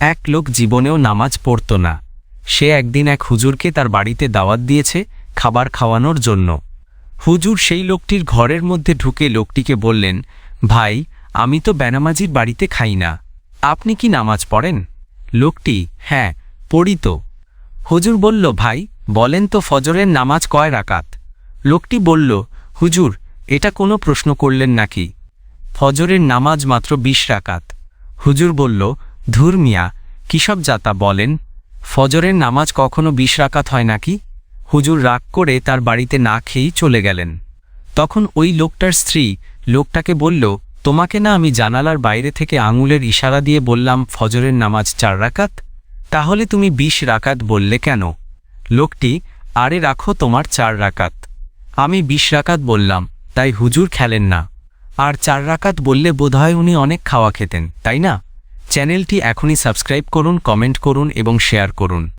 এক লোক জীবনেও নামাজ পড়ত না। সে একদিন এক হুজুরকে তার বাড়িতে দাওয়াত দিয়েছে খাবার খাওয়ানোর জন্য। হুজুর সেই লোকটির ঘরের মধ্যে ঢুকে লোকটিকে বললেন, ভাই, আমি তো বেনামাজির বাড়িতে খাই না। আপনি কি নামাজ পড়েন? লোকটি হ্যাঁ পড়ি তো। হুজুর বলল, ভাই, বলেন তো ফজরের নামাজ কয় রাকাত? লোকটি বলল, হুজুর, এটা কোনো প্রশ্ন করলেন নাকি? ফজরের নামাজ মাত্র বিশ রাকাত। হুজুর বলল ধুর মিয়া কিসব যাতা বলেন। ফজরের নামাজ কখনো বিশ রাকাত হয় নাকি? হুজুর রাগ করে তার বাড়িতে না খেয়েই চলে গেলেন। তখন ওই লোকটার স্ত্রী লোকটাকে বলল, তোমাকে না আমি জানালার বাইরে থেকে আঙুলের ইশারা দিয়ে বললাম ফজরের নামাজ চার রাকাত? তাহলে তুমি বিশ রাকাত বললে কেন? লোকটি, আরে রাখো তোমার চার রাকাত। আমি বিশ রাকাত বললাম, তাই হুজুর খেলেন না। আর চার রাকাত বললে বোধহয় উনি অনেক খাওয়া খেতেন, তাই না? চ্যানেলটি এখনই সাবস্ক্রাইব করুন কমেন্ট করুন এবং শেয়ার করুন।